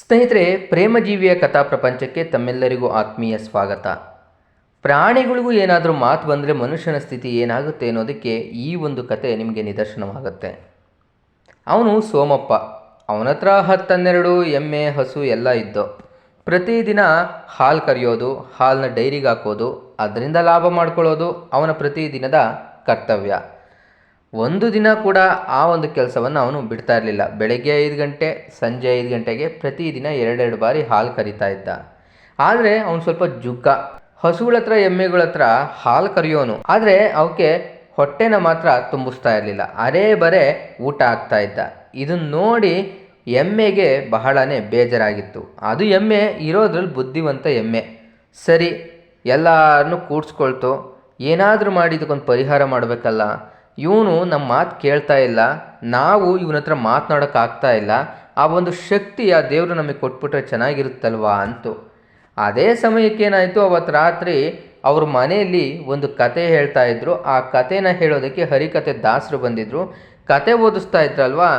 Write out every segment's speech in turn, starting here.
ಸ್ನೇಹಿತರೆ, ಪ್ರೇಮಜೀವಿಯ ಕಥಾ ಪ್ರಪಂಚಕ್ಕೆ ತಮ್ಮೆಲ್ಲರಿಗೂ ಆತ್ಮೀಯ ಸ್ವಾಗತ. ಪ್ರಾಣಿಗಳಿಗೂ ಏನಾದರೂ ಮಾತು ಬಂದರೆ ಮನುಷ್ಯನ ಸ್ಥಿತಿ ಏನಾಗುತ್ತೆ ಅನ್ನೋದಕ್ಕೆ ಈ ಒಂದು ಕತೆ ನಿಮಗೆ ನಿದರ್ಶನವಾಗುತ್ತೆ. ಅವನು ಸೋಮಪ್ಪ. ಅವನ ಹತ್ರ ಹತ್ತನ್ನೆರಡು, ಎಮ್ಮೆ, ಹಸು ಎಲ್ಲ ಇದ್ದು, ಪ್ರತಿದಿನ ಹಾಲು ಕರೆಯೋದು ಹಾಲನ್ನ ಡೈರಿಗೆ ಹಾಕೋದು, ಅದರಿಂದ ಲಾಭ ಮಾಡ್ಕೊಳ್ಳೋದು ಅವನ ಪ್ರತಿದಿನದ ಕರ್ತವ್ಯ. ಒಂದು ದಿನ ಕೂಡ ಆ ಒಂದು ಕೆಲಸವನ್ನು ಅವನು ಬಿಡ್ತಾ ಇರಲಿಲ್ಲ. ಬೆಳಗ್ಗೆ ಐದು ಗಂಟೆ, ಸಂಜೆ ಐದು ಗಂಟೆಗೆ ಪ್ರತಿದಿನ ಎರಡೆರಡು ಬಾರಿ ಹಾಲು ಕರಿತಾ ಇದ್ದ. ಆದರೆ ಅವನು ಸ್ವಲ್ಪ ಜುಗ್ಗ ಹಸುಗಳ ಹತ್ರ, ಎಮ್ಮೆಗಳ ಹತ್ರ ಹಾಲು ಕರಿಯೋನು. ಆದರೆ ಅವಕ್ಕೆ ಹೊಟ್ಟೆನ ಮಾತ್ರ ತುಂಬಿಸ್ತಾ ಇರಲಿಲ್ಲ. ಅರೇ ಬರೇ ಊಟ ಆಗ್ತಾ ಇದ್ದ. ಇದನ್ನು ನೋಡಿ ಎಮ್ಮೆಗೆ ಬಹಳನೇ ಬೇಜಾರಾಗಿತ್ತು. ಅದು ಎಮ್ಮೆ, ಇರೋದ್ರಲ್ಲಿ ಬುದ್ಧಿವಂತ ಎಮ್ಮೆ. ಸರಿ ಎಲ್ಲರನ್ನೂ ಕೂಡ್ಸ್ಕೊಳ್ತು. ಏನಾದರೂ ಮಾಡಿ ಇದಕ್ಕೊಂದು ಪರಿಹಾರ ಮಾಡಬೇಕಲ್ಲ? ಇವನು ನಮ್ಮ ಮಾತು ಕೇಳ್ತಾ ಇಲ್ಲ, ನಾವು ಇವನ ಹತ್ರ ಮಾತನಾಡೋಕ್ಕಾಗ್ತಾ ಇಲ್ಲ, ಆ ಒಂದು ಶಕ್ತಿ ಆ ದೇವರು ನಮಗೆ ಕೊಟ್ಬಿಟ್ರೆ ಚೆನ್ನಾಗಿರುತ್ತಲ್ವಾ ಅಂತು. ಅದೇ ಸಮಯಕ್ಕೆ ಏನಾಯಿತು ಅವತ್ತು ರಾತ್ರಿ ಅವ್ರ ಮನೆಯಲ್ಲಿ ಒಂದು ಕತೆ ಹೇಳ್ತಾ ಇದ್ರು. ಆ ಕಥೆನ ಹೇಳೋದಕ್ಕೆ ಹರಿಕತೆ ದಾಸರು ಬಂದಿದ್ರು. ಕತೆ ಓದಿಸ್ತಾ ಇದ್ರಲ್ವಾ?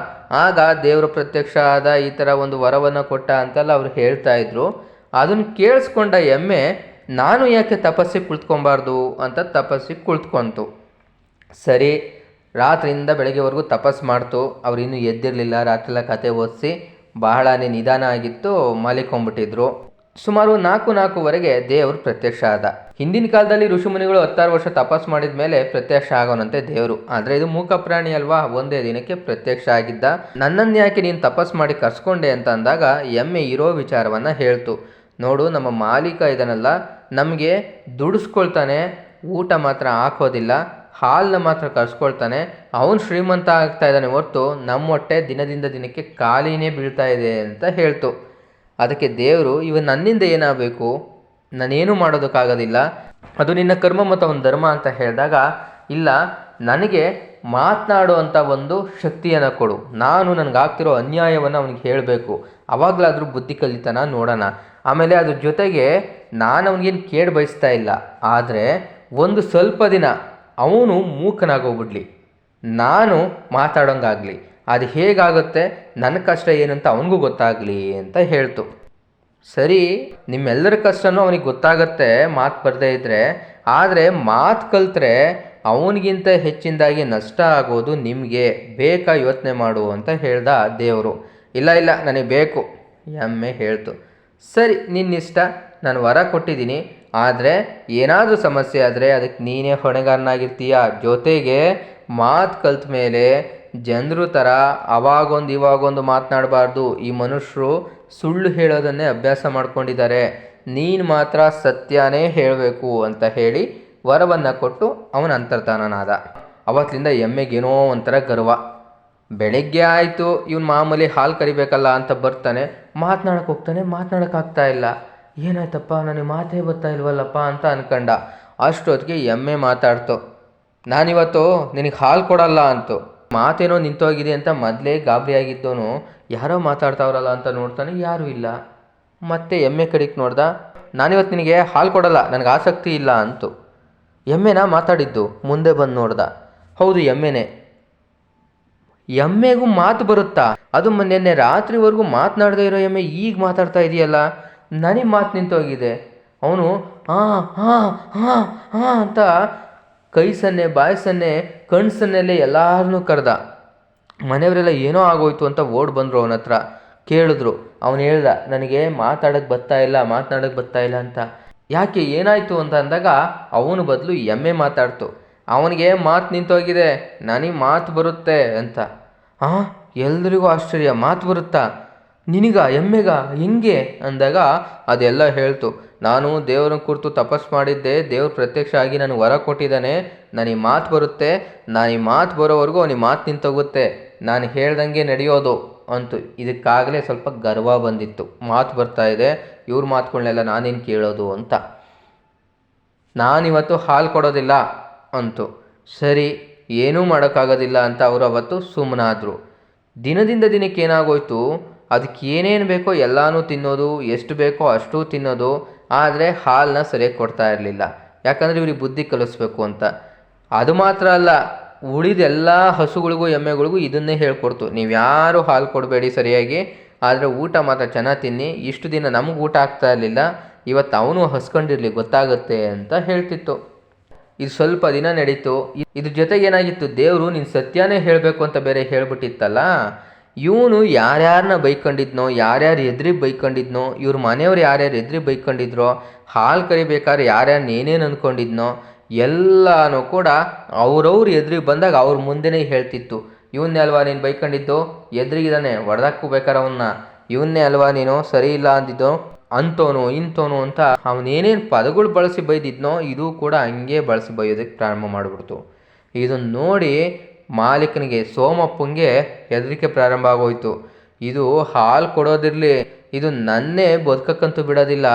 ಆಗ ದೇವರು ಪ್ರತ್ಯಕ್ಷ ಆದ ಈ ಥರ ಒಂದು ವರವನ್ನು ಕೊಟ್ಟ ಅಂತೆಲ್ಲ ಅವ್ರು ಹೇಳ್ತಾ ಇದ್ರು. ಅದನ್ನು ಕೇಳಿಸ್ಕೊಂಡ ಎಮ್ಮೆ, ನಾನು ಯಾಕೆ ತಪಸ್ಸಿಗೆ ಕುಳಿತ್ಕೊಬಾರ್ದು ಅಂತ ತಪಸ್ಸಿಗೆ ಕುಳಿತ್ಕೊಂತು. ಸರಿ, ರಾತ್ರಿಯಿಂದ ಬೆಳಗ್ಗೆವರೆಗೂ ತಪಸ್ ಮಾಡ್ತು. ಅವ್ರು ಇನ್ನೂ ಎದ್ದಿರಲಿಲ್ಲ. ರಾತ್ರಿಲ್ಲ ಕತೆ ಓದಿಸಿ ಬಹಳನೇ ನಿಧಾನ ಆಗಿತ್ತು. ಮಲಿಕೊಂಡ್ಬಿಟ್ಟಿದ್ರು. ಸುಮಾರು ನಾಲ್ಕು ನಾಲ್ಕುವರೆಗೆ ದೇವರು ಪ್ರತ್ಯಕ್ಷ ಆದ. ಹಿಂದಿನ ಕಾಲದಲ್ಲಿ ಋಷಿಮುನಿಗಳು ಹತ್ತಾರು ವರ್ಷ ತಪಸ್ ಮಾಡಿದ ಮೇಲೆ ಪ್ರತ್ಯಕ್ಷ ಆಗೋನಂತೆ ದೇವರು. ಆದರೆ ಇದು ಮೂಕ ಪ್ರಾಣಿ ಅಲ್ವಾ? ಒಂದೇ ದಿನಕ್ಕೆ ಪ್ರತ್ಯಕ್ಷ ಆಗಿದ್ದ. ನನ್ನನ್ನು ಯಾಕೆ ನೀನು ತಪಸ್ ಮಾಡಿ ಕರ್ಸ್ಕೊಂಡೆ ಅಂತ ಅಂದಾಗ ಎಮ್ಮೆ ಇರೋ ವಿಚಾರವನ್ನು ಹೇಳ್ತು. ನೋಡು, ನಮ್ಮ ಮಾಲೀಕ ಇದನ್ನಲ್ಲ ನಮಗೆ ದುಡಿಸ್ಕೊಳ್ತಾನೆ. ಊಟ ಮಾತ್ರ ಹಾಕೋದಿಲ್ಲ. ಹಾಲನ್ನ ಮಾತ್ರ ಕರ್ಸ್ಕೊಳ್ತಾನೆ. ಅವನು ಶ್ರೀಮಂತ ಆಗ್ತಾ ಇದ್ದಾನೆ ಹೊರತು ನಮ್ಮ ಹೊಟ್ಟೆ ದಿನದಿಂದ ದಿನಕ್ಕೆ ಖಾಲಿನೇ ಬೀಳ್ತಾ ಇದೆ ಅಂತ ಹೇಳ್ತು. ಅದಕ್ಕೆ ದೇವರು, ಇವ ನನ್ನಿಂದ ಏನಾಗಬೇಕು? ನಾನೇನು ಮಾಡೋದಕ್ಕಾಗೋದಿಲ್ಲ. ಅದು ನಿನ್ನ ಕರ್ಮ ಮತ್ತು ಅವನ ಧರ್ಮ ಅಂತ ಹೇಳಿದಾಗ, ಇಲ್ಲ, ನನಗೆ ಮಾತನಾಡುವಂಥ ಒಂದು ಶಕ್ತಿಯನ್ನು ಕೊಡು. ನಾನು ನನಗಾಗ್ತಿರೋ ಅನ್ಯಾಯವನ್ನು ಅವನಿಗೆ ಹೇಳಬೇಕು. ಅವಾಗಲಾದರೂ ಬುದ್ಧಿ ಕಲಿತಾನ ನೋಡೋಣ. ಆಮೇಲೆ ಅದ್ರ ಜೊತೆಗೆ ನಾನು ಅವನಿಗೇನು ಕೇಳಿ ಬಯಸ್ತಾ ಇಲ್ಲ. ಆದರೆ ಒಂದು ಸ್ವಲ್ಪ ದಿನ ಅವನು ಮೂಕನಾಗೋಗ್ಬಿಡ್ಲಿ. ನಾನು ಮಾತಾಡೋಂಗಾಗಲಿ. ಅದು ಹೇಗಾಗುತ್ತೆ? ನನ್ನ ಕಷ್ಟ ಏನಂತ ಅವನಿಗೂ ಗೊತ್ತಾಗಲಿ ಅಂತ ಹೇಳ್ತು. ಸರಿ, ನಿಮ್ಮೆಲ್ಲರ ಕಷ್ಟನೂ ಅವನಿಗೆ ಗೊತ್ತಾಗತ್ತೆ, ಮಾತು ಬರದೇ ಇದ್ದರೆ ಆದರೆ ಮಾತು ಕಲ್ತ್ರೆ ಅವನಿಗಿಂತ ಹೆಚ್ಚಿನದಾಗಿ ನಷ್ಟ ಆಗೋದು ನಿಮಗೆ. ಬೇಕಾ ಯೋಚನೆ ಮಾಡು ಅಂತ ಹೇಳ್ದ ದೇವರು. ಇಲ್ಲ ಇಲ್ಲ, ನನಗೆ ಬೇಕು. ಎಮ್ಮೆ ಹೇಳ್ತು. ಸರಿ, ನಿನ್ನಿಷ್ಟ. ನಾನು ವರ ಕೊಟ್ಟಿದ್ದೀನಿ. ಆದರೆ ಏನಾದರೂ ಸಮಸ್ಯೆ ಆದರೆ ಅದಕ್ಕೆ ನೀನೇ ಹೊಣೆಗಾರನಾಗಿರ್ತೀಯ? ಜೊತೆಗೆ ಮಾತು ಕಲ್ತ ಮೇಲೆ ಜನರು ಥರ ಅವಾಗೊಂದು ಇವಾಗೊಂದು ಮಾತನಾಡಬಾರ್ದು. ಈ ಮನುಷ್ಯರು ಸುಳ್ಳು ಹೇಳೋದನ್ನೇ ಅಭ್ಯಾಸ ಮಾಡ್ಕೊಂಡಿದ್ದಾರೆ. ನೀನು ಮಾತ್ರ ಸತ್ಯನೇ ಹೇಳಬೇಕು ಅಂತ ಹೇಳಿ ವರವನ್ನು ಕೊಟ್ಟು ಅವನ ಅಂತರ್ಧಾನನಾದ. ಅವತ್ತಿಂದ ಎಮ್ಮೆಗೇನೋ ಒಂಥರ ಗರ್ವ. ಬೆಳಗ್ಗೆ ಆಯಿತು, ಇವನು ಮಾಮೂಲಿ ಹಾಲು ಕರಿಬೇಕಲ್ಲ ಅಂತ ಬರ್ತಾನೆ ಮಾತನಾಡಕ್ಕೆ ಹೋಗ್ತಾನೆ ಮಾತನಾಡೋಕ್ಕಾಗ್ತಾ ಇಲ್ಲ. ಏನಾಯ್ತಪ್ಪ, ನನಗೆ ಮಾತೇ ಬರ್ತಾ ಇಲ್ವಲ್ಲಪ್ಪ ಅಂತ ಅನ್ಕಂಡ. ಅಷ್ಟೊತ್ತಿಗೆ ಎಮ್ಮೆ ಮಾತಾಡ್ತು. ನಾನಿವತ್ತು ನಿನಗೆ ಹಾಲು ಕೊಡಲ್ಲ ಅಂತು. ಮಾತೇನೋ ನಿಂತೋಗಿದೆ ಅಂತ ಮೊದಲೇ ಗಾಬರಿಯಾಗಿದ್ದವನು ಯಾರೋ ಮಾತಾಡ್ತಾವ್ರಲ್ಲ ಅಂತ ನೋಡ್ತಾನೆ ಯಾರೂ ಇಲ್ಲ. ಮತ್ತೆ ಎಮ್ಮೆ ಕಡೆಗೆ ನೋಡ್ದ, ನಾನಿವತ್ತು ನಿನಗೆ ಹಾಲು ಕೊಡಲ್ಲ, ನನಗೆ ಆಸಕ್ತಿ ಇಲ್ಲ ಅಂತು. ಎಮ್ಮೆನ ಮಾತಾಡಿದ್ದು, ಮುಂದೆ ಬಂದು ನೋಡ್ದ. ಹೌದು, ಎಮ್ಮೆನೇ. ಎಮ್ಮೆಗೂ ಮಾತು ಬರುತ್ತಾ? ಅದು ನಿನ್ನೆ ರಾತ್ರಿವರೆಗೂ ಮಾತನಾಡದೇ ಇರೋ ಎಮ್ಮೆ ಈಗ ಮಾತಾಡ್ತಾ ಇದೆಯಲ್ಲ? ನನಗೆ ಮಾತು ನಿಂತೋಗಿದೆ. ಅವನು ಹಾಂ ಹಾಂ ಹಾಂ ಹಾಂ ಅಂತ ಕೈ ಸನ್ನೆ ಬಾಯಿ ಸನ್ನೆ ಕಣ್ಣು ಸನ್ನೆಲ್ಲೇ ಎಲ್ಲಾರನ್ನು ಕರೆದ. ಮನೆಯವರೆಲ್ಲ ಏನೋ ಆಗೋಯ್ತು ಅಂತ ಓಡ್ ಬಂದರು ಅವನ ಹತ್ರ. ಕೇಳಿದ್ರು. ಅವನು ಹೇಳ್ದ, ನನಗೆ ಮಾತಾಡೋಕ್ಕೆ ಬರ್ತಾ ಇಲ್ಲ ಮಾತನಾಡೋಕ್ಕೆ ಬರ್ತಾ ಇಲ್ಲ ಅಂತ. ಯಾಕೆ, ಏನಾಯಿತು ಅಂತ ಅಂದಾಗ ಅವನ ಬದಲು ಎಮ್ಮೆ ಮಾತಾಡ್ತು. ಅವನಿಗೆ ಮಾತು ನಿಂತೋಗಿದೆ ನನಗೆ ಮಾತು ಬರುತ್ತೆ ಅಂತ. ಹಾಂ ಎಲ್ರಿಗೂ ಆಶ್ಚರ್ಯ, ಮಾತು ಬರುತ್ತಾ? ನಿನಗ, ಎಮ್ಮೆಗ ಹೆಂಗೆ ಅಂದಾಗ ಅದೆಲ್ಲ ಹೇಳ್ತು. ನಾನು ದೇವರ ಕುರಿತು ತಪಸ್ ಮಾಡಿದ್ದೆ, ದೇವ್ರ ಪ್ರತ್ಯಕ್ಷ ಆಗಿ ನನಗೆ ವರ ಕೊಟ್ಟಿದ್ದಾನೆ. ನನಗೆ ಮಾತು ಬರುತ್ತೆ, ನಾನು ಈ ಮಾತು ಬರೋವರೆಗೂ ಅವನಿಗೆ ಮಾತು ನಿಂತೋಗುತ್ತೆ ನಾನು ಹೇಳ್ದಂಗೆ ನಡೆಯೋದು ಅಂತು. ಇದಕ್ಕಾಗಲೇ ಸ್ವಲ್ಪ ಗರ್ವ ಬಂದಿತ್ತು. ಮಾತು ಬರ್ತಾ ಇದೆ, ಇವ್ರ ಮಾತುಗಳನ್ನೆಲ್ಲ ನಾನೇನು ಕೇಳೋದು ಅಂತ. ನಾನಿವತ್ತು ಹಾಲು ಕೊಡೋದಿಲ್ಲ ಅಂತು. ಸರಿ, ಏನೂ ಮಾಡೋಕ್ಕಾಗೋದಿಲ್ಲ ಅಂತ ಅವರು ಅವತ್ತು ಸುಮ್ಮನಾದರು. ದಿನದಿಂದ ದಿನಕ್ಕೆ ಏನಾಗೋಯ್ತು ಅದಕ್ಕೆ ಏನೇನು ಬೇಕೋ ಎಲ್ಲನೂ ತಿನ್ನೋದು, ಎಷ್ಟು ಬೇಕೋ ಅಷ್ಟು ತಿನ್ನೋದು, ಆದರೆ ಹಾಲನ್ನ ಸರಿಯಾಗಿ ಕೊಡ್ತಾ ಇರಲಿಲ್ಲ. ಯಾಕಂದರೆ ಇವ್ರಿಗೆ ಬುದ್ಧಿ ಕಲಿಸ್ಬೇಕು ಅಂತ. ಅದು ಮಾತ್ರ ಅಲ್ಲ, ಉಳಿದ ಎಲ್ಲ ಹಸುಗಳಿಗೂ ಎಮ್ಮೆಗಳಿಗೂ ಇದನ್ನೇ ಹೇಳ್ಕೊಡ್ತು. ನೀವು ಯಾರು ಹಾಲು ಕೊಡಬೇಡಿ ಸರಿಯಾಗಿ, ಆದರೆ ಊಟ ಮಾತ್ರ ಚೆನ್ನಾಗಿ ತಿನ್ನಿ. ಇಷ್ಟು ದಿನ ನಮಗೆ ಊಟ ಆಗ್ತಾ ಇರಲಿಲ್ಲ, ಇವತ್ತು ಅವನು ಹಸ್ಕೊಂಡಿರಲಿ, ಗೊತ್ತಾಗುತ್ತೆ ಅಂತ ಹೇಳ್ತಿತ್ತು. ಇದು ಸ್ವಲ್ಪ ದಿನ ನಡೀತು. ಇದ್ರ ಜೊತೆಗೆ ಏನಾಗಿತ್ತು, ದೇವರು ನೀನು ಸತ್ಯನೇ ಹೇಳಬೇಕು ಅಂತ ಬೇರೆ ಹೇಳ್ಬಿಟ್ಟಿತ್ತಲ್ಲ? ಇವನು ಯಾರ್ಯಾರನ್ನ ಬೈಕೊಂಡಿದ್ನೋ, ಯಾರ್ಯಾರು ಎದ್ರಿ ಬೈಕೊಂಡಿದ್ನೋ, ಇವ್ರ ಮನೆಯವ್ರು ಯಾರ್ಯಾರು ಎದ್ರಿ ಬೈಕೊಂಡಿದ್ರೋ, ಹಾಲು ಕರಿಬೇಕಾದ್ರೆ ಯಾರ್ಯಾರು ಏನೇನು ಅಂದ್ಕೊಂಡಿದ್ನೋ ಎಲ್ಲನೂ ಕೂಡ ಅವ್ರವ್ರು ಎದ್ರಿ ಬಂದಾಗ ಅವ್ರ ಮುಂದೆನೇ ಹೇಳ್ತಿತ್ತು. ಇವನ್ನೇ ಅಲ್ವಾ ನೀನು ಬೈಕೊಂಡಿದ್ದು? ಎದುರಿಗಿದ್ದಾನೆ ಹೊಡೆದಾಕು ಬೇಕಾರೆ ಅವನ್ನ ಇವನ್ನೇ ಅಲ್ವಾ ನೀನು? ಸರಿ ಇಲ್ಲ ಅಂದಿದ್ದು? ಅಂತೋನು ಇಂತೋನು ಅಂತ ಅವನೇನೇನು ಪದಗಳು ಬಳಸಿ ಬೈದಿದ್ನೋ, ಇದು ಕೂಡ ಹಂಗೆ ಬಳಸಿ ಬೈಯೋದಕ್ಕೆ ಪ್ರಾರಂಭ ಮಾಡಿಬಿಡ್ತು. ಇದನ್ನು ನೋಡಿ ಮಾಲೀಕನಿಗೆ ಸೋಮಪ್ಪಂಗೆ ಹೆದರಿಕೆ ಪ್ರಾರಂಭ ಆಗೋಯ್ತು ಇದು ಹಾಲು ಕೊಡೋದಿರಲಿ, ಇದು ನನ್ನೇ ಬದುಕಕ್ಕಂತೂ ಬಿಡೋದಿಲ್ಲ.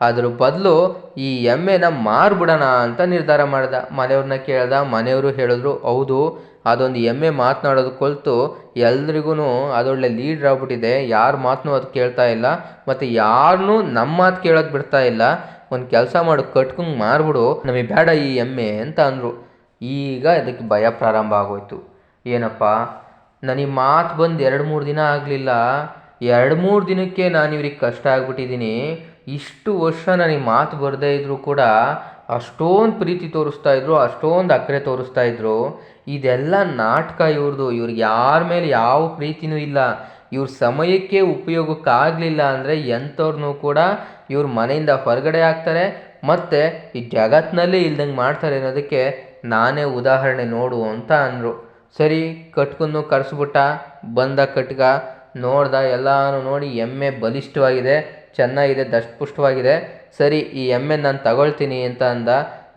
ಅದ್ರ ಬದಲು ಈ ಎಮ್ಮೆನ ಮಾರ್ಬಿಡೋಣ ಅಂತ ನಿರ್ಧಾರ ಮಾಡ್ದ. ಮನೆಯವ್ರನ್ನ ಕೇಳ್ದ, ಮನೆಯವರು ಹೇಳಿದ್ರು, ಹೌದು, ಅದೊಂದು ಎಮ್ಮೆ ಮಾತನಾಡೋದು ಕೊಲ್ತು. ಎಲ್ರಿಗೂ ಅದೊಳ್ಳೆ ಲೀಡ್ರ್ ಆಗ್ಬಿಟ್ಟಿದೆ. ಯಾರ ಮಾತನ್ನೂ ಅದು ಕೇಳ್ತಾ ಇಲ್ಲ. ಮತ್ತು ಯಾರನ್ನೂ ನಮ್ಮ ಮಾತು ಕೇಳೋದು ಬಿಡ್ತಾ ಇಲ್ಲ. ಒಂದು ಕೆಲಸ ಮಾಡು ಕಟ್ಕೊಂಡು ಮಾರ್ಬಿಡು. ನಮಗೆ ಬೇಡ ಈ ಎಮ್ಮೆ ಅಂತ ಅಂದರು. ಈಗ ಅದಕ್ಕೆ ಭಯ ಪ್ರಾರಂಭ ಆಗೋಯ್ತು. ಏನಪ್ಪ? ನನಗೆ ಮಾತು ಬಂದು ಎರಡು ಮೂರು ದಿನ ಆಗಲಿಲ್ಲ. ಎರಡು ಮೂರು ದಿನಕ್ಕೆ ನಾನು ಇವ್ರಿಗೆ ಕಷ್ಟ ಆಗಿಬಿಟ್ಟಿದ್ದೀನಿ. ಇಷ್ಟು ವರ್ಷ ನನಗೆ ಮಾತು ಬರದೇ ಇದ್ದರೂ ಕೂಡ ಅಷ್ಟೊಂದು ಪ್ರೀತಿ ತೋರಿಸ್ತಾ ಇದ್ರು, ಅಷ್ಟೊಂದು ಅಕ್ಕರೆ ತೋರಿಸ್ತಾ ಇದ್ರು. ಇದೆಲ್ಲ ನಾಟಕ ಇವ್ರದ್ದು ಇವ್ರಿಗೆ ಯಾರ ಮೇಲೆ ಯಾವ ಪ್ರೀತಿನೂ ಇಲ್ಲ. ಇವ್ರ ಸಮಯಕ್ಕೆ ಉಪಯೋಗಕ್ಕಾಗಲಿಲ್ಲ ಅಂದರೆ ಎಂಥವ್ರನ್ನೂ ಕೂಡ ಇವ್ರ ಮನೆಯಿಂದ ಹೊರಗಡೆ ಆಗ್ತಾರೆ. ಮತ್ತು ಈ ಜಗತ್ತಿನಲ್ಲೇ ಇಲ್ದಂಗೆ ಮಾಡ್ತಾರೆ ಅನ್ನೋದಕ್ಕೆ ನಾನೇ ಉದಾಹರಣೆ ನೋಡು ಅಂತ ಅಂದರು. ಸರಿ, ಕಟ್ಕನ್ನು ಕರೆಸ್ಬಿಟ್ಟ. ಬಂದ ಕಟ್ಗ ನೋಡ್ದ ಎಲ್ಲನೂ ನೋಡಿ ಎಮ್ಮೆ ಬಲಿಷ್ಠವಾಗಿದೆ, ಚೆನ್ನಾಗಿದೆ, ದಷ್ಟಪುಷ್ಟವಾಗಿದೆ. ಸರಿ, ಈ ಎಮ್ಮೆ ನಾನು ತಗೊಳ್ತೀನಿ ಅಂತ ಅಂದ.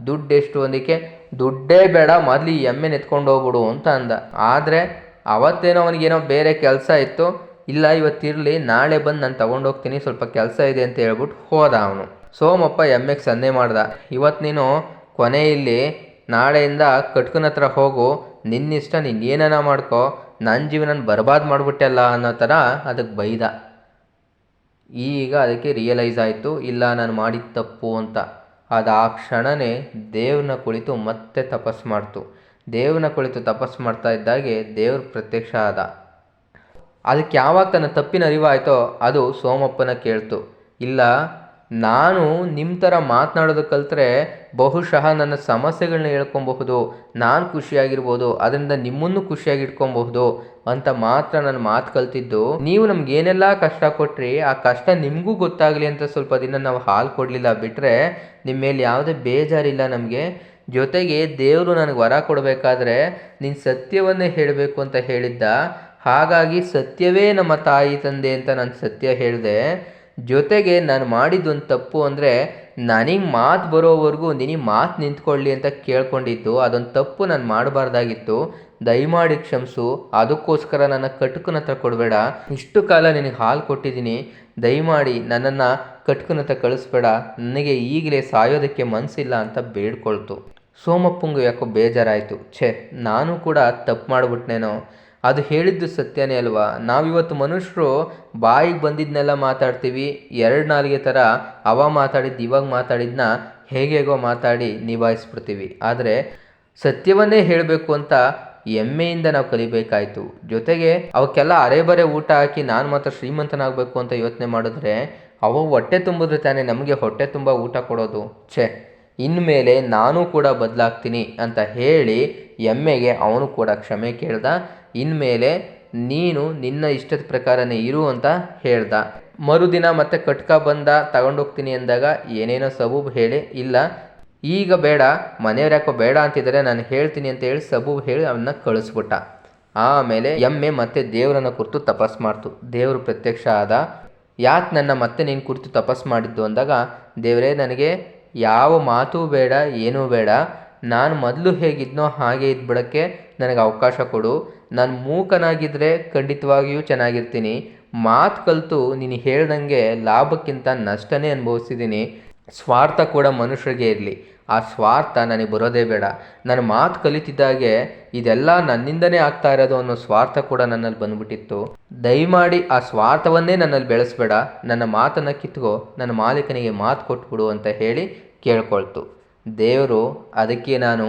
ದುಡ್ಡು ಎಷ್ಟು ಒಂದಕ್ಕೆ ದುಡ್ಡೇ ಬೇಡ, ಮೊದಲು ಈ ಎಮ್ಮೆ ಎತ್ಕೊಂಡು ಹೋಗ್ಬಿಡು ಅಂತ ಅಂದ. ಆದರೆ, ಅವತ್ತೇನೋ ಅವನಿಗೇನೋ ಬೇರೆ ಕೆಲಸ ಇತ್ತು. ಇಲ್ಲ, ಇವತ್ತಿರಲಿ, ನಾಳೆ ಬಂದು ನಾನು ತಗೊಂಡೋಗ್ತೀನಿ, ಸ್ವಲ್ಪ ಕೆಲಸ ಇದೆ ಅಂತ ಹೇಳ್ಬಿಟ್ಟು ಹೋದ ಅವನು. ಸೋಮಪ್ಪ ಎಮ್ಮೆಗೆ ಸನ್ನೆ ಮಾಡ್ದ. ಇವತ್ತು ನೀನು ಕೊನೆ ಇಲ್ಲಿ ನಾಳೆಯಿಂದ ಕಟ್ಕನ ಹತ್ರ ಹೋಗು. ನಿನ್ನಿಷ್ಟ ನೀನು ಏನಾನ ಮಾಡ್ಕೋ ನನ್ನ ಜೀವನ ಬರ್ಬಾದ್ ಮಾಡಿಬಿಟ್ಟಲ್ಲ ಅನ್ನೋ ಥರ ಅದಕ್ಕೆ ಬೈದ. ಈಗ ಅದಕ್ಕೆ ರಿಯಲೈಸ್ ಆಯಿತು, ಇಲ್ಲ ನಾನು ಮಾಡಿದ ತಪ್ಪು ಅಂತ. ಅದು ಆ ಕ್ಷಣನೇ ದೇವ್ರನ್ನ ಕುಳಿತು ಮತ್ತೆ ತಪಸ್ಸು ಮಾಡ್ತು. ದೇವ್ರನ್ನ ಕುಳಿತು ತಪಸ್ಸು ಮಾಡ್ತಾ ಇದ್ದಾಗೆ ದೇವ್ರ ಪ್ರತ್ಯಕ್ಷ ಆದ. ಅದಕ್ಕೆ ಯಾವಾಗ ತನ್ನ ತಪ್ಪಿನ ಅರಿವಾಯ್ತೋ ಅದು ಸೋಮಪ್ಪನ ಕೇಳ್ತು. ಇಲ್ಲ ನಾನು ನಿಮ್ಮ ಥರ ಮಾತನಾಡೋದು ಕಲಿತ್ರೆ ಬಹುಶಃ ನನ್ನ ಸಮಸ್ಯೆಗಳನ್ನ ಹೇಳ್ಕೊಬಹುದು, ನಾನು ಖುಷಿಯಾಗಿರ್ಬೋದು, ಅದರಿಂದ ನಿಮ್ಮನ್ನು ಖುಷಿಯಾಗಿ ಇಟ್ಕೊಬಹುದು ಅಂತ ಮಾತ್ರ ನಾನು ಮಾತು ಕಲ್ತಿದ್ದು. ನೀವು ನಮ್ಗೆ ಏನೆಲ್ಲ ಕಷ್ಟ ಕೊಟ್ರಿ, ಆ ಕಷ್ಟ ನಿಮಗೂ ಗೊತ್ತಾಗಲಿ ಅಂತ ಸ್ವಲ್ಪ ದಿನ ನಾವು ಹಾಲು ಕೊಡಲಿಲ್ಲ ಬಿಟ್ಟರೆ ನಿಮ್ಮ ಮೇಲೆ ಯಾವುದೇ ಬೇಜಾರಿಲ್ಲ ನಮಗೆ. ಜೊತೆಗೆ ದೇವರು ನನಗೆ ವರ ಕೊಡಬೇಕಾದ್ರೆ ನೀನು ಸತ್ಯವನ್ನೇ ಹೇಳಬೇಕು ಅಂತ ಹೇಳಿದ್ದ. ಹಾಗಾಗಿ ಸತ್ಯವೇ ನಮ್ಮ ತಾಯಿ ತಂದೆ ಅಂತ ನಾನು ಸತ್ಯ ಹೇಳಿದೆ. ಜೊತೆಗೆ ನಾನು ಮಾಡಿದ್ದೊಂದು ತಪ್ಪು ಅಂದರೆ ನನಗೆ ಮಾತು ಬರೋವರೆಗೂ ನಿನಗೆ ಮಾತು ನಿಂತ್ಕೊಳ್ಳಿ ಅಂತ ಕೇಳ್ಕೊಂಡಿದ್ದು, ಅದೊಂದು ತಪ್ಪು ನಾನು ಮಾಡಬಾರ್ದಾಗಿತ್ತು. ದಯಮಾಡಿ ಕ್ಷಮಿಸು, ಅದಕ್ಕೋಸ್ಕರ ನನ್ನ ಕಟ್ಕನ ಹತ್ರ ಕೊಡಬೇಡ. ಇಷ್ಟು ಕಾಲ ನಿನಗೆ ಹಾಲು ಕೊಟ್ಟಿದ್ದೀನಿ. ದಯಮಾಡಿ ನನ್ನನ್ನು ಕಟ್ಕನ ಹತ್ರ ಕಳಿಸ್ಬೇಡ. ನನಗೆ ಈಗಲೇ ಸಾಯೋದಕ್ಕೆ ಮನಸ್ಸಿಲ್ಲ ಅಂತ ಬೇಡ್ಕೊಳ್ತು. ಸೋಮಪ್ಪಂಗು ಯಾಕೋ ಬೇಜಾರಾಯಿತು. ಛೇ, ನಾನು ಕೂಡ ತಪ್ಪು ಮಾಡಿಬಿಟ್ನೇನೋ. ಅದು ಹೇಳಿದ್ದು ಸತ್ಯನೇ ಅಲ್ವಾ? ನಾವಿವತ್ತು ಮನುಷ್ಯರು ಬಾಯಿಗೆ ಬಂದಿದ್ದನ್ನೆಲ್ಲ ಮಾತಾಡ್ತೀವಿ, ಎರಡು ನಾಲ್ಗೆ ಥರ ಅವ ಮಾತಾಡಿದ್ದು ಇವಾಗ ಮಾತಾಡಿದ್ನ ಹೇಗೇಗೋ ಮಾತಾಡಿ ನಿಭಾಯಿಸ್ಬಿಡ್ತೀವಿ. ಆದರೆ ಸತ್ಯವನ್ನೇ ಹೇಳಬೇಕು ಅಂತ ಎಮ್ಮೆಯಿಂದ ನಾವು ಕಲಿಬೇಕಾಯ್ತು. ಜೊತೆಗೆ ಅವಕ್ಕೆಲ್ಲ ಅರೆಬರೆ ಊಟ ಹಾಕಿ ನಾನು ಮಾತ್ರ ಶ್ರೀಮಂತನಾಗಬೇಕು ಅಂತ ಯೋಚನೆ ಮಾಡಿದ್ರೆ ಅವ ಹೊಟ್ಟೆ ತುಂಬಿದ್ರೆ ತಾನೇ ನಮಗೆ ಹೊಟ್ಟೆ ತುಂಬ ಊಟ ಕೊಡೋದು. ಛೇ, ಇನ್ಮೇಲೆ ನಾನು ಕೂಡ ಬದಲಾಗ್ತೀನಿ ಅಂತ ಹೇಳಿ ಎಮ್ಮೆಗೆ ಅವನು ಕೂಡ ಕ್ಷಮೆ ಕೇಳ್ದ. ಇನ್ಮೇಲೆ ನೀನು ನಿನ್ನ ಇಷ್ಟದ ಪ್ರಕಾರನೇ ಇರು ಅಂತ ಹೇಳ್ದ. ಮರುದಿನ ಮತ್ತೆ ಕಟ್ಕ ಬಂದ, ತಗೊಂಡೋಗ್ತೀನಿ ಅಂದಾಗ ಏನೇನೋ ಸಬೂಬ್ ಹೇಳಿ, ಇಲ್ಲ, ಈಗ ಬೇಡ, ಮನೆಯವ್ರು ಯಾಕೋ ಬೇಡ ಅಂತಿದ್ದಾರೆ ನಾನು ಹೇಳ್ತೀನಿ ಅಂತ ಹೇಳಿ ಸಬೂಬ್ ಹೇಳಿ ಅವನ್ನ ಕಳಿಸ್ಬಿಟ್ಟ. ಆಮೇಲೆ ಎಮ್ಮೆ ಮತ್ತೆ ದೇವರನ್ನ ಕುರಿತು ತಪಸ್ ಮಾಡ್ತು. ದೇವರು ಪ್ರತ್ಯಕ್ಷ ಆದ. ಯಾಕೆ ನನ್ನ ಮತ್ತೆ ನೀನು ಕುರಿತು ತಪಸ್ ಮಾಡಿದ್ದು ಅಂದಾಗ, ದೇವರೇ, ನನಗೆ ಯಾವ ಮಾತೂ ಬೇಡ, ಏನೂ ಬೇಡ. ನಾನು ಮೊದಲು ಹೇಗಿದ್ನೋ ಹಾಗೆ ಇದ್ಬಿಡೋಕ್ಕೆ ನನಗೆ ಅವಕಾಶ ಕೊಡು. ನಾನು ಮೂಕನಾಗಿದ್ದರೆ ಖಂಡಿತವಾಗಿಯೂ ಚೆನ್ನಾಗಿರ್ತೀನಿ. ಮಾತು ಕಲಿತು ನೀನು ಹೇಳ್ದಂಗೆ ಲಾಭಕ್ಕಿಂತ ನಷ್ಟನೇ ಅನುಭವಿಸಿದ್ದೀನಿ. ಸ್ವಾರ್ಥ ಕೂಡ ಮನುಷ್ಯರಿಗೆ ಇರಲಿ. ಆ ಸ್ವಾರ್ಥ ನನಗೆ ಬರೋದೇ ಬೇಡ. ನನ್ನ ಮಾತು ಕಲಿತಿದ್ದಾಗೆ ಇದೆಲ್ಲ ನನ್ನಿಂದನೇ ಆಗ್ತಾ ಇರೋದು ಅನ್ನೋ ಸ್ವಾರ್ಥ ಕೂಡ ನನ್ನಲ್ಲಿ ಬಂದ್ಬಿಟ್ಟಿತ್ತು. ದಯಮಾಡಿ ಆ ಸ್ವಾರ್ಥವನ್ನೇ ನನ್ನಲ್ಲಿ ಬೆಳೆಸ್ಬೇಡ. ನನ್ನ ಮಾತನ್ನು ಕಿತ್ಕೋ. ನನ್ನ ಮಾಲೀಕನಿಗೆ ಮಾತು ಕೊಟ್ಬಿಡು ಅಂತ ಹೇಳಿ ಕೇಳ್ಕೊಳ್ತು. ದೇವರು, ಅದಕ್ಕೆ ನಾನು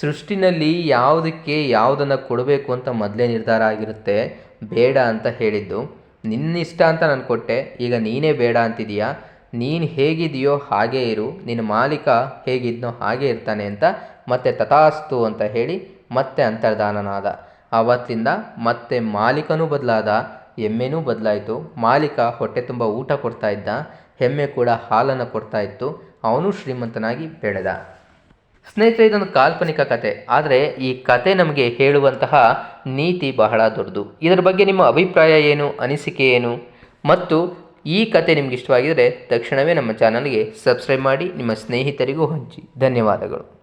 ಸೃಷ್ಟಿನಲ್ಲಿ ಯಾವುದಕ್ಕೆ ಯಾವುದನ್ನು ಕೊಡಬೇಕು ಅಂತ ಮೊದಲೇ ನಿರ್ಧಾರ ಆಗಿರುತ್ತೆ, ಬೇಡ ಅಂತ ಹೇಳಿದ್ದು. ನಿನ್ನ ಇಷ್ಟ ಅಂತ ನಾನು ಕೊಟ್ಟೆ, ಈಗ ನೀನೇ ಬೇಡ ಅಂತಿದೀಯಾ? ನೀನು ಹೇಗಿದೆಯೋ ಹಾಗೇ ಇರು ನಿನ್ನ ಮಾಲೀಕ ಹೇಗಿದ್ನೋ ಹಾಗೇ ಇರ್ತಾನೆ ಅಂತ ಮತ್ತೆ ತಥಾಸ್ತು ಅಂತ ಹೇಳಿ ಮತ್ತೆ ಅಂತರ್ಧಾನನಾದ. ಆವತ್ತಿಂದ ಮತ್ತೆ ಮಾಲೀಕನೂ ಬದಲಾದ, ಎಮ್ಮೆನೂ ಬದಲಾಯಿತು, ಮಾಲೀಕ ಹೊಟ್ಟೆ ತುಂಬ ಊಟ ಕೊಡ್ತಾ ಇದ್ದ ಎಮ್ಮೆ ಕೂಡ ಹಾಲನ್ನು ಕೊಡ್ತಾ ಇತ್ತು. ಅವನು ಶ್ರೀಮಂತನಾಗಿ ಬೆಳೆದ. ಸ್ನೇಹಿತರೆ, ಇದೊಂದು ಕಾಲ್ಪನಿಕ ಕತೆ. ಆದರೆ ಈ ಕತೆ ನಮಗೆ ಹೇಳುವಂತಹ ನೀತಿ ಬಹಳ ದೊಡ್ಡದು. ಇದರ ಬಗ್ಗೆ ನಿಮ್ಮ ಅಭಿಪ್ರಾಯ ಏನು? ಅನಿಸಿಕೆ ಏನು? ಮತ್ತು ಈ ಕತೆ ನಿಮಗೆ ಇಷ್ಟವಾಗಿದ್ದರೆ ತಕ್ಷಣವೇ ನಮ್ಮ ಚಾನಲ್ಗೆ ಸಬ್ಸ್ಕ್ರೈಬ್ ಮಾಡಿ, ನಿಮ್ಮ ಸ್ನೇಹಿತರಿಗೂ ಹಂಚಿ. ಧನ್ಯವಾದಗಳು.